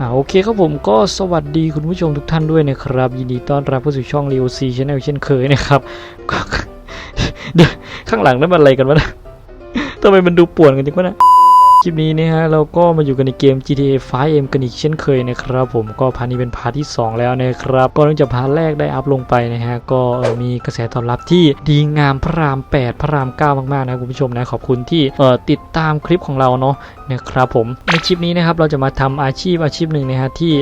อ่าโอเคครับผมก็สวัสดีคุณผู้ชมทุกท่านด้วยนะครับ ยินดีต้อนรับเข้าสู่ช่อง Leo C Channel เช่นเคยนะครับก็ข้างหลังนั่นมันอะไรกันวะนะทำไมมันดูป่วนกันจังวะนะ คลิปนี้นะฮะเราก็มาอยู่กันในเกม GTA 5M กันอีกเช่นเคยนะครับผมก็พาร์ทนี้เป็นพาร์ทที่ 2 แล้วนะครับก็เนื่องจากพาร์ทแรกได้อัพลงไปนะฮะก็มีกระแสตอบรับที่ดีงามพระราม 8 พระราม 9 มากๆนะคุณผู้ชมนะขอบคุณที่ติดตามคลิปของเราเนาะนะครับผมในคลิปนี้นะครับเราจะมาทำอาชีพอาชีพหนึ่งนะฮะที่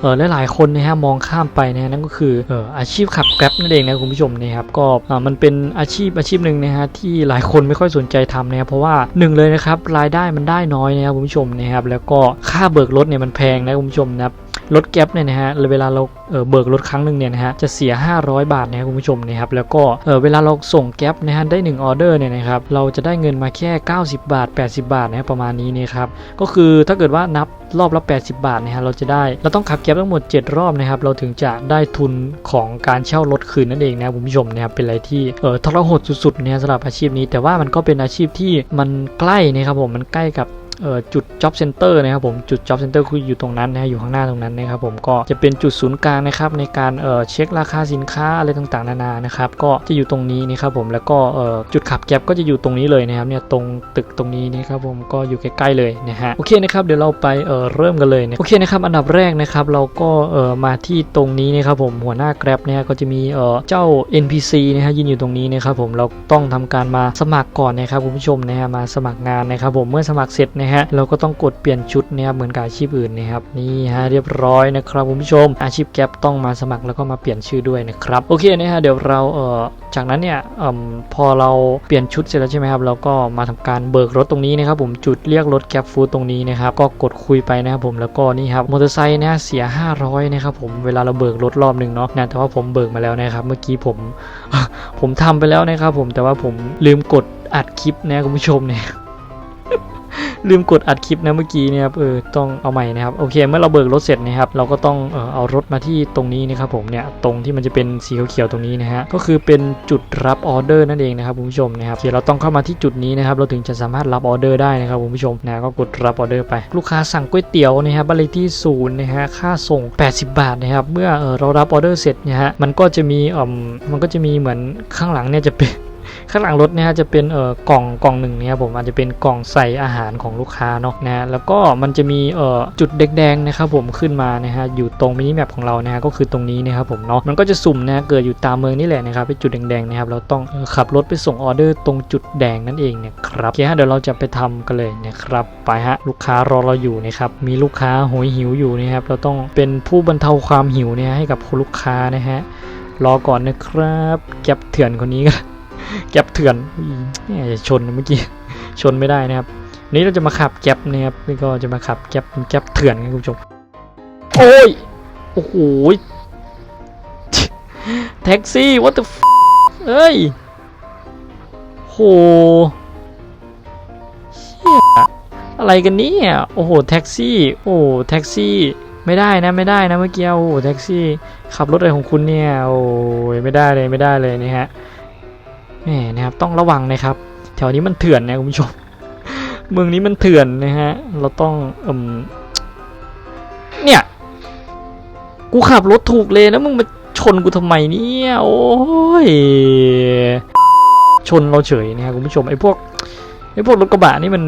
เออหลายๆคนนะฮะมองข้ามไปนะฮะนั่นก็คือเอออาชีพขับแกร็บนั่นเองนะคุณผู้ชมนะครับก็อ่มันเป็นอาชีพอาชีพหนึ่งนะฮะที่หลายคนไม่ค่อยสนใจทำนะครับเพราะว่าหนึ่งเลยนะครับรายได้มันได้น้อยนะครับคุณผู้ชมนะครับแล้วก็ค่าเบิกรถเนี่ยมันแพงนะคุณผู้ชมนะครับรถแก๊ปเนี่ยนะฮะเวลาเราเเบิกรถครั้งหนึ่งเนี่ยนะฮะจะเสีย 500 บาทนะครับคุณผู้ชมนะครับแล้วก็เเวลาเราส่งแก๊ปนะฮะได้1ออเดอร์เนี่ยนะครับเราจะได้เงินมาแค่ 90 บาท 80 บาทนะรประมาณนี้นะครับก็คือถ้าเกิดว่านับรอบละ 80 บาทนะฮะเราจะได้เราต้องขับแก๊ปทั้งหมด 7 รอบนะครับเราถึงจะได้ทุนของการเช่ารถคืนนั่นเองนะคุณผู้ชมนะครับเป็นอะไรที่เออทรหดสุดๆเนี่ยสำหรับอาชีพนี้ แต่ว่ามันก็เป็นอาชีพที่มันใกล้นะครับผมมันใกล้กับ จุด job center นะครับผมจุด job center คืออยู่ตรงนั้นนะฮะอยู่ข้างหน้าตรงนั้นนะครับผมก็จะเป็นจุดศูนย์กลางนะครับในการเช็คราคาสินค้าอะไรต่างๆนานานะครับก็จะอยู่ตรงนี้นะครับผมแล้วก็จุดขับแก๊ปก็จะอยู่ตรงนี้เลยนะครับเนี่ยตรงตึกตรงนี้นะครับผมก็อยู่ใกล้ๆเลยนะฮะโอเคนะครับเดี๋ยวเราไปเริ่มกันเลยนะโอเคนะครับอันดับแรกนะครับเราก็มาที่ตรงนี้นะครับผมหัวหน้าแกร็บเนี่ยก็จะมีเอ่อเจ้า NPC นะฮะยืนอยู่ตรงนี้นะครับผมเราต้องทำการมาสมัครก่อนนะครับคุณผู้ชมนะฮะมาสมัครงานนะครับผมเมื่อสมัครเสร็จนะฮะเราก็ต้องกดเปลี่ยนชุดนะครับเหมือนกับอาชีพอื่นนะครับนี่ฮะเรียบร้อยนะครับคุณผู้ชม อาชีพแก๊ปต้องมาสมัครแล้วก็มาเปลี่ยนชื่อด้วยนะครับโอเคนะฮะเดี๋ยวเราเอ่อจากนั้นเนี่ยอพอเราเปลี่ยนชุดเสร็จแล้วใช่ไหมครับเราก็มาทำการเบิกรถตรงนี้นะครับผมจุดเรียกรถแก๊ปฟู้ดตรงนี้นะครับก็กดคุยไปนะครับผมแล้วก็นี่ครับมอเตอร์ไซค์นะเสีย 500นะครับผมเวลาเราเบิกรถรอบหนึ่งเนาะนะแต่ว่าผมเบิกมาแล้วนะครับเมื่อกี้ผมผมทำไปแล้วนะครับผมแต่ว่าผมลืมกดอัดคลิปนะคุณผู้ชมเนี่ย ลืมกดอัดคลิปนะเมื่อกี้เนี่ยครับเออต้องเอาใหม่นะครับโอเค เมื่อเราเบิกรถเสร็จนะครับเราก็ต้องเออเอารถมาที่ตรงนี้นะครับผมเนี่ยตรงที่มันจะเป็นสีเขียวๆตรงนี้นะฮะก็คือเป็นจุดรับออเดอร์นั่นเองนะครับคุณผู้ชมนะครับเดี๋ยวเราต้องเข้ามาที่จุดนี้นะครับเราถึงจะสามารถรับออเดอร์ได้นะครับคุณผู้ชมนะก็กดรับออเดอร์ไป ลูกค้าสั่งก๋วยเตี๋ยวนะครับบ้านเลที่ศูนย์นะฮะค่าส่ง 80 บาทนะครับเมื่อเออเรารับออเดอร์เสร็จนะฮะมันก็จะมีอ่อมันก็จะมีเหมือนข้างหลังเนี่ยจะเป็น ข้างหลังรถเนี่ยจะเป็นเอ่อกล่องกล่องหนึ่งเนี่ยผมอาจจะเป็นกล่องใส่อาหารของลูกค้าเนาะนะแล้วก็มันจะมีเอ่อจุดแดงๆนะครับผมขึ้นมานะฮะอยู่ตรงมินิแมปของเรานะฮะก็คือตรงนี้นะครับผมเนาะมันก็จะสุ่มนะเกิดอยู่ตามเมืองนี่แหละนะครับเป็นจุดแดงๆนะครับเราต้องขับรถไปส่งออเดอร์ตรงจุดแดงนั่นเองเนี่ยครับโอเคฮะเดี๋ยวเราจะไปทำกันเลยนะครับไปฮะลูกค้ารอเราอยู่นะครับมีลูกค้าหยหิวอยู่นะครับเราต้องเป็นผู้บรรเทาความหิวเนี่ยให้กับคุณลูกค้านะฮะรอก่อนนะครับแก็บเถื่อนคนนี้ก็ แก๊ปเถื่อนอุ๊ยแหม่อย่าชนนะเมื่อกี้ชนไม่ได้นะครับ นี้เราจะมาขับแก๊ปนะครับนี่ก็จะมาขับแก๊ปเป็นแก๊ปเถื่อนนะคุณผู้ชมโอ้ยโอ้โหแท็กซี่ what the f เอ้ยโหเหี้ยอะไรกันเนี่ยโอ้โหแท็กซี่ โอ้แท็กซี่ไม่ได้นะไม่ได้นะเมื่อกี้โอ้โหแท็กซี่ ขับรถอะไรของคุณเนี่ยโอ้ยไม่ได้เลยไม่ได้เลยนี่ฮะ แหมนะครับต้องระวังนะครับ แถวนี้มันเถื่อนนะคุณผู้ชม เมืองนี้มันเถื่อนนะฮะ เราต้องเอืมเนี่ย กูขับรถถูกเลยนะมึงมาชนกูทำไมเนี่ย โอ้ย ชนเราเฉยนะครับคุณผู้ชมไอ้พวกไอ้พวกรถกระบะนี่มัน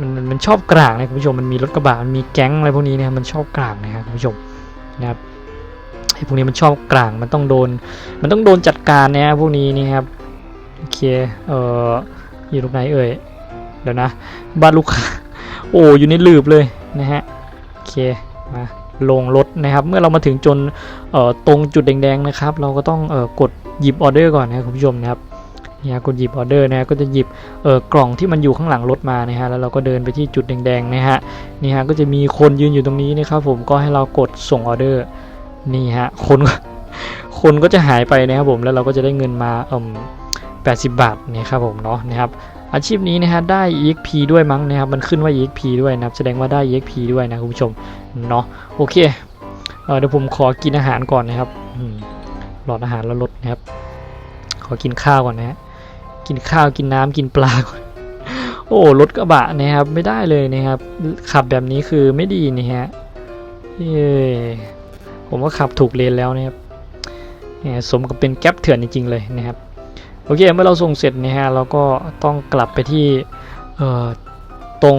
มันมันมันชอบกลางนะคุณผู้ชมมันมีรถกระบะมันมีแก๊งอะไรพวกนี้นะครับมันชอบกลางนะครับคุณผู้ชมนะครับไอ้พวกนี้มันชอบกลางมันต้องโดน มันต้องโดนจัดการนะพวกนี้นี่ครับ โอเค เอ่อ อยู่ตรงไหนเอ่ย เดี๋ยวนะ บ้านลูกค้า โอ้อยู่ในลืบเลยนะฮะ โอเค มาลงรถนะครับ เมื่อเรามาถึงจนเอ่อตรงจุดแดงๆนะครับ เราก็ต้องเอ่อกดหยิบออเดอร์ก่อนนะครับคุณผู้ชมนะครับเนี่ยกดหยิบออเดอร์นะฮะก็จะหยิบเอ่อกล่องที่มันอยู่ข้างหลังรถมานะฮะแล้วเราก็เดินไปที่จุดแดงๆนะฮะนี่ฮะก็จะมีคนยืนอยู่ตรงนี้นะครับผมก็ให้เรากดส่งออเดอร์นี่ฮะคนคนก็จะหายไปนะครับผมแล้วเราก็จะได้เงินมาเอ่ม 80 บาทเนี่ยครับผมเนาะนะครับอาชีพนี้นะฮะได้ EXP ด้วยมั้งนะครับมันขึ้นว่า EXP ด้วยนะครับแสดงว่าได้ EXP ด้วยนะคุณผู้ชมเนาะโอเคเอเดี๋ยวผมขอกินอาหารก่อนนะครับหลอดอาหารแล้วลดนะครับ ขอกินข้าวก่อนนะฮะกินข้าวกินน้ำกินปลาก่อนโอ้รถกระบะนะครับไม่ได้เลยนะครับ ขับแบบนี้คือไม่ดีนะฮะเย้ผมว่าขับถูกเลนแล้วนะครับสมกับเป็นแก๊ปเถื่อนจริงๆเลยนะครับ โอเคเมื่อเราส่งเสร็จนะฮะเราก็ต้องกลับไปที่ตรง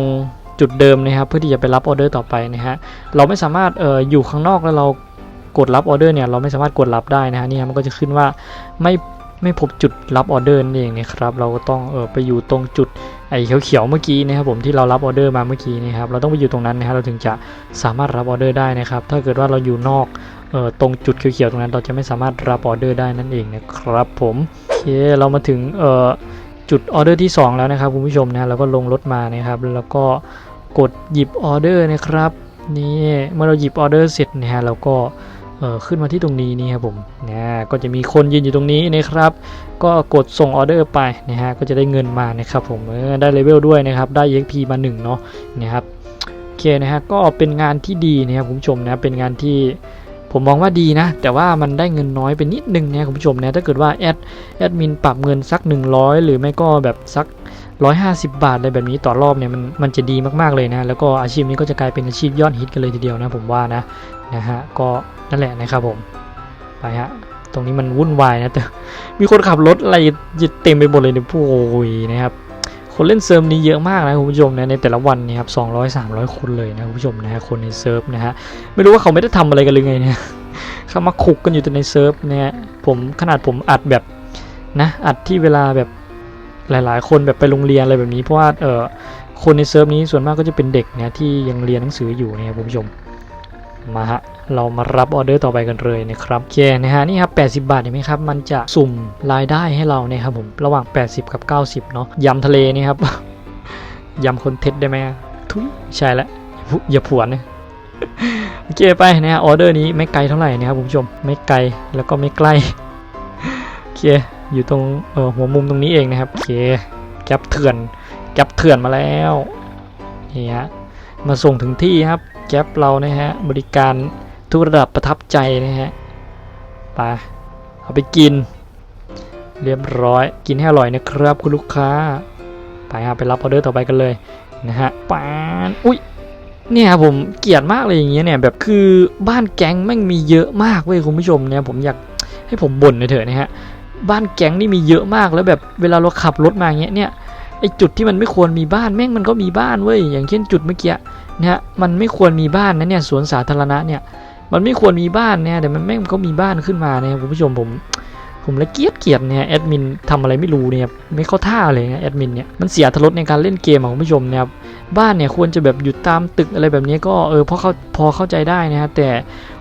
จุดเดิมนะครับเพื่อที่จะไปรับออเดอร์ต่อไปนะฮะเราไม่สามารถอออยู่ข้างนอกแล้วเรากดรับออเดอร์เนี่ยเราไม่สามารถกดรับได้นะฮะนี่ฮะมันก็จะขึ้นว่าไม่ไม่พบจุดรับออเดอร์นั่นเองนะครับเราก็ต้องเออไปอยู่ตรงจุดไอ้เขียวๆเมื่อกี้นะครับผมที่เรารับออเดอร์มาเมื่อกี้นะครับเราต้องไปอยู่ตรงนั้นนะฮะเราถึงจะสามารถรับออเดอร์ได้นะครับถ้าเกิดว่าเราอยู่นอก ตรงจุดเขียวๆตรงนั้นเราจะไม่สามารถรับออเดอร์ได้นั่นเองนะครับผมโอเคเรามาถึงจุดออเดอร์ที่ 2 แล้วนะครับคุณผู้ชมนะเราก็ลงรถมานะครับแล้วก็กดหยิบออเดอร์นะครับนี่เมื่อเราหยิบออเดอร์เสร็จนะฮะเราก็ขึ้นมาที่ตรงนี้นี่ครับผมนะก็จะมีคนยืนอยู่ตรงนี้นะครับ ก็กดส่งออเดอร์ไปนะฮะก็จะได้เงินมานะครับผมได้เลเวลด้วยนะครับได้ EXP มา1เนาะนะครับโอเคนะฮะก็เป็นงานที่ดีนะครับคุณผู้ชมนะเป็นงานที่ ผมมองว่าดีนะ แต่ว่ามันได้เงินน้อยไปนิดนึงนะคุณผู้ชมนะถ้าเกิดว่าแอดแอดมินปรับเงินสัก 100 หรือไม่ก็แบบสัก 150 บาทอะไรแบบนี้ต่อรอบเนี่ยมันมันจะดีมากๆเลยนะ แล้วก็อาชีพนี้ก็จะกลายเป็นอาชีพยอดฮิตกันเลยทีเดียวนะผมว่านะนะฮะก็นั่นแหละนะครับผมไปฮะตรงนี้มันวุ่นวายนะแต่มีคนขับรถอะไรเต็มไปหมดเลยเนี่ยโอ้ยนะครับ คนเล่นเซิร์ฟนี้เยอะมากนะคุณผู้ชมนะในแต่ละวันเนี่ยครับ200 300คนเลยนะคุณผู้ชมนะฮะคนในเซิร์ฟนะฮะไม่รู้ว่าเขาไม่ได้ทำอะไรกันเลยไงเนี่ยเขามาคุกกันอยู่แต่ในเซิร์ฟเนี่ยผมขนาดผมอัดแบบนะอัดที่เวลาแบบหลาย ๆ คนแบบไปโรงเรียนอะไรแบบนี้เพราะว่าเออคนในเซิร์ฟนี้ส่วนมากก็จะเป็นเด็กเนี่ยที่ยังเรียนหนังสืออยู่เนี่ยคุณผู้ชมมาฮะ เรามารับออเดอร์ต่อไปกันเลยนะครับโอเคนะฮะนี่ครับ80 บาทเห็นไหมครับ มันจะสุ่มรายได้ให้เราเนี่ยครับผมระหว่าง 80 กับ 90 เนาะยำทะเลนี่ครับ ยำคนเท็ดได้ไหมทุยใช่แล้วอย่าผวนนะโอเคไปนะฮะออเดอร์นี้ไม่ไกลเท่าไหร่นะครับคุณผู้ชมไม่ไกลแล้วก็ไม่ใกล้โอเคอยู่ตรงเออหัวมุมตรงนี้เองนะครับโอเคแก๊ปเถื่อนแก๊ปเถื่อนมาแล้วนี่ฮะมาส่งถึงที่ครับแก๊ปเรานะฮะบริการ ทุกระดับประทับใจนะฮะไปเอาไปกิน เรียบร้อยกินให้อร่อยนะครับคุณลูกค้า ไปครับไปรับออเดอร์ต่อไปกันเลยนะฮะปานอุ้ยเนี่ยครับผมเกลียดมากเลยอย่างเงี้ยเนี่ยแบบคือบ้านแก๊งแม่งมีเยอะมากเว้ยคุณผู้ชมเนี่ยผมอยากให้ผมบ่นหน่อยเถอะนะฮะบ้านแก๊งนี่มีเยอะมากแล้วแบบเวลาเราขับรถมาเงี้ยเนี่ยไอจุดที่มันไม่ควรมีบ้านแม่งมันก็มีบ้านเว้ยอย่างเช่นจุดเมื่อกี้เนี่ยมันไม่ควรมีบ้านนะเนี่ยสวนสาธารณะเนี่ย มันไม่ควรมีบ้านเนี่ยแต่มันแม่งก็มีบ้านขึ้นมาเนี่ยคุณผู้ชมผมผมเลยเกียดเกียดเนี่ยแอดมินทำอะไรไม่รู้เนี่ยไม่เข้าท่าเลยนะแอดมินเนี่ยมันเสียทรสในการเล่นเกมขอะคุณผู้ชมเนี่ยบ้านเนี่ยควรจะแบบอยู่ตามตึกอะไรแบบนี้ก็เออพอเขาพอเข้าใจได้นะฮะแต่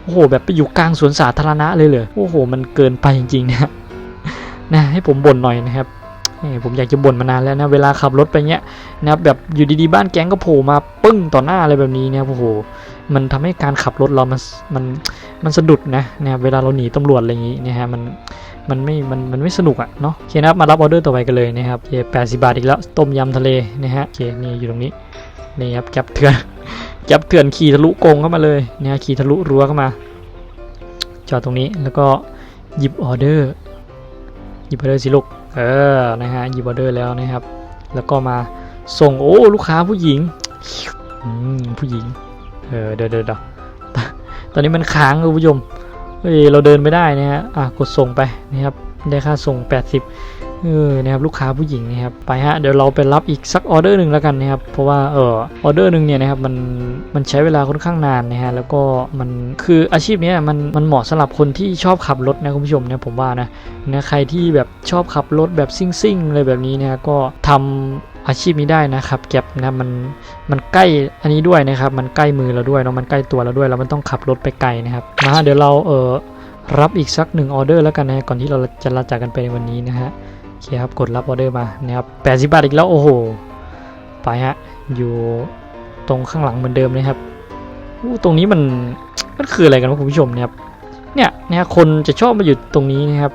โอ้โหแบบไปอยู่กลางสวนสาธารณะเลยเลยโอ้โห มันเกินไปจริงๆนะนะให้ผมบ่นหน่อยนะครับนี่ผมอยากจะบ่นมานานแล้วนะเวลาขับรถไปเงี้ยนะครับแบบอยู่ดีๆบ้านแก๊งก็โผล่มาปึ้งต่อหน้าอะไรแบบนี้เนี่ยโอ้โห มันทำให้การขับรถเรามันมันมันสะดุดนะเนะครับเวลาเราหนีตำรวจอะไรอย่างงี้นะฮะมันมันไม่มันมันไม่สนุกอะเนาะโอเคนะครับมารับออเดอร์ต่อไปกันเลยนะครับโอเคแปดสิบบาทอีกแล้วต้มยำทะเลนะฮะโอเคนี่อยู่ตรงนี้นี่ครับแก๊ปเถื่อนแก๊ปเถื่อนขี่ทะลุกงเข้ามาเลยเนี่ยขี่ทะลุรั้วเข้ามา จอดตรงนี้แล้วก็หยิบออเดอร์หยิบออเดอร์สิลูกเออนะฮะหยิบออเดอร์แล้วนะครับ แล้วก็มาส่งโอ้ลูกค้าผู้หญิงอืมผู้หญิง เออเดี๋ยวเดี๋ยวตอนนี้มันค้างคุณผู้ชมเฮ้ยเราเดินไม่ได้นะฮะอะกดส่งไปนะครับได้ค่าส่ง 80เออนะครับลูกค้าผู้หญิงนะครับไปฮะเดี๋ยวเราไปรับอีกสักออเดอร์หนึ่งแล้วกันนะครับเพราะว่าเออออเดอร์หนึ่งเนี่ยนะครับมันมันใช้เวลาค่อนข้างนานนะฮะแล้วก็มันคืออาชีพนี้มันมันเหมาะสำหรับคนที่ชอบขับรถนะคุณผู้ชมเนี่ยผมว่านะนะใครที่แบบชอบขับรถแบบซิ่งๆอะไรแบบนี้เนี่ยก็ทำ อาชีพนี้ได้นะครับแก็บนะมันมันใกล้อันนี้ด้วยนะครับ มันใกล้มือเราด้วยเนาะมันใกล้ตัวเราด้วยแล้วมันต้องขับรถไปไกลนะครับมาฮะเดี๋ยวเราเออรับอีกสักหนึ่งออเดอร์แล้วกันนะก่อนที่เราจะลาจากกันไปในวันนี้นะฮะโอเคครับกดรับออเดอร์มานะครับ80บาทอีกแล้วโอ้โหไปฮะอยู่ตรงข้างหลังเหมือนเดิมนะครับอู้ตรงนี้มันมันคืออะไรกันวะคุณผู้ชมเนี่ยครับเนี่ยนะฮะคนจะชอบมาอยู่ตรงนี้นะครับ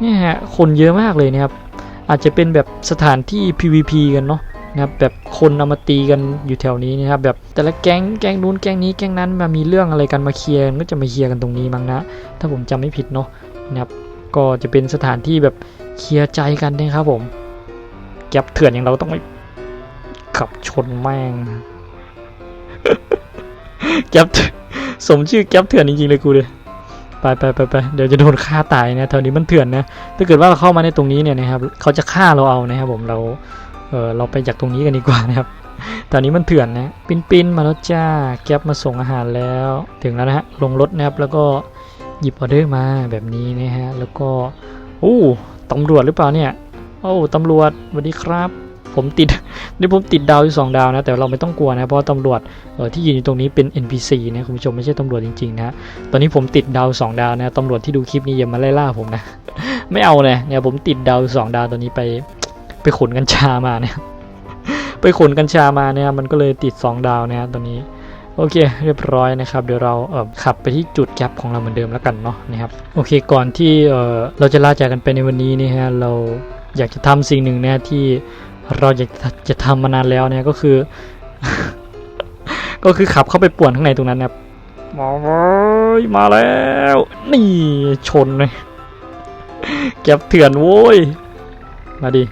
เนี่ยฮะคนเยอะมากเลยนะครับ อาจจะเป็นแบบสถานที่ PVP กันเนาะนะครับแบบคนเอามาตีกันอยู่แถวนี้นะครับแบบแต่ละแก๊งแก๊งนู้นแก๊งนี้แก๊งนั้นมามีเรื่องอะไรกันมาเคลียร์ก็จะมาเคลียร์กันตรงนี้มั้งนะ ถ้าผมจำไม่ผิดเนาะนะครับก็จะเป็นสถานที่แบบเคลียร์ใจกันนะครับผมแก็บเถื่อนอย่างเราต้องไปขับชนแม่งแก๊ปสมชื่อแก๊ปเถื่อนจริงๆเลยกูเลย ไปไปไปไปเดี๋ยวจะโดนฆ่าตายนะแถวนี้มันเถื่อนนะถ้าเกิดว่าเราเข้ามาในตรงนี้เนี่ยนะครับเขาจะฆ่าเราเอานะครับผมเราเออเราไปจากตรงนี้กันดีกว่านะครับตอนนี้มันเถื่อนนะปินปินมาแล้วจ้าแก๊ปมาส่งอาหารแล้ว ถึงแล้วนะฮะลงรถนะครับแล้วก็หยิบออเดอร์มาแบบนี้นะฮะแล้วก็โอ้ตำรวจหรือเปล่าเนี่ยโอ้ตำรวจสวัสดีครับ ผมติดนี่ผมติดดาวอยู่สองดาวนะ แต่เราไม่ต้องกลัวนะ เพราะตำรวจเออที่ยืนอยู่ตรงนี้เป็น NPC นะคุณผู้ชมไม่ใช่ตำรวจจริงๆนะตอนนี้ผมติดดาวสองดาวนะตำรวจที่ดูคลิปนี้อย่ามาไล่ล่าผมนะ ไม่เอาเลยเนี่ยผมติดดาวสองดาวตอนนี้ไปไปขนกัญชามาเนี่ยไปขนกัญชามาเนี่ยมันก็เลยติดสองดาวนะตอนนี้โอเค เรียบร้อยนะครับ เดี๋ยวเราเออขับไปที่จุดแก๊ปของเราเหมือนเดิมแล้วกันเนาะนะครับโอเคก่อนที่เออเราจะลาจากกันไปในวันนี้นี่ฮะเราอยากจะทำสิ่งหนึ่งนะที่ เราอยากจะทำมานานแล้วเนี่ยก็คือ ก็คือขับเข้าไปป่วนข้างในตรงนั้นนะครับมาเว้ยมาแล้ว นี่ชนเลยแก็บเถื่อนโว้ย มาดิ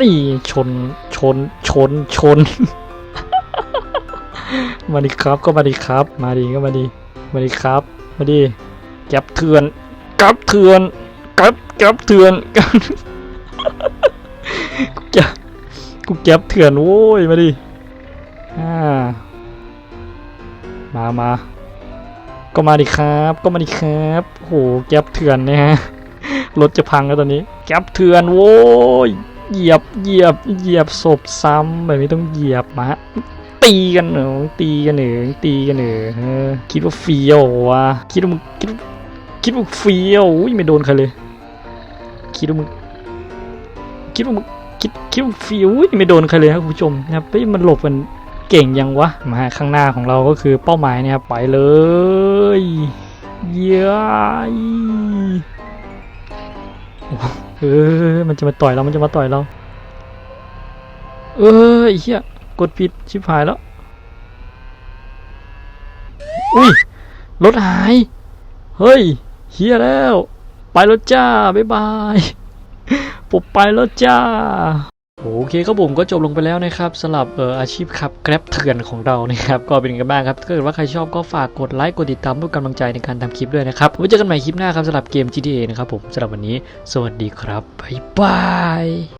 นี่ชนชนชนชน มาดิครับก็มาดิครับ มาดิก็มาดิ มาดิครับ มาดิแก็บเถื่อนกับเถื่อนกับ กับเถื่อนกูแก็บกูแก็บเถื่อนโว้ยมาดิอ่ามามาก็มาดิครับ ก็มาดิครับโหแก็บเถื่อนเนะฮะรถจะพังแล้วตอนนี้ แก็บเถื่อนโว้ยเหยียบเหยียบเหยียบศพซ้ำแบบนี้ต้องเหยียบมาตีกันเหรอตีกันเหรอตีกันเหรอเออคิดว่าเฟี้ยววะคิดว่ามึงคิดว่าคิดว่าเฟี้ยวอุ้ยไม่โดนใครเลย คิดว่ามึงคิดว่ามึงคิดคิดว่าฟี้ยวไม่โดนใครเลยครับคุณผู้ชมนะครับเฮ้ยมันหลบกันเก่งยังวะมาข้างหน้าของเราก็คือเป้าหมายนะครับไปเลยเย้ยเออมันจะมาต่อยเรามันจะมาต่อยเรา เออไอ้เหี้ยกดผิดชิบหายแล้วอุ้ยรถหาย เฮ้ยเฮียแล้ว ไปแล้วจ้า บ๊ายบายผมไปแล้วจ้า โอเคครับผมก็จบลงไปแล้วนะครับสำหรับเอ่ออาชีพขับแกร็บเถื่อนของเรานะครับ ก็เป็นกันบ้างครับถ้าเกิดว่าใครชอบก็ฝากกดไลค์กดติดตามเพื่อกำลังใจในการทำคลิปด้วยนะครับไว้เจอกันใหม่คลิปหน้าครับสำหรับเกม GTA นะครับผมสำหรับวันนี้ สวัสดีครับบ๊ายบาย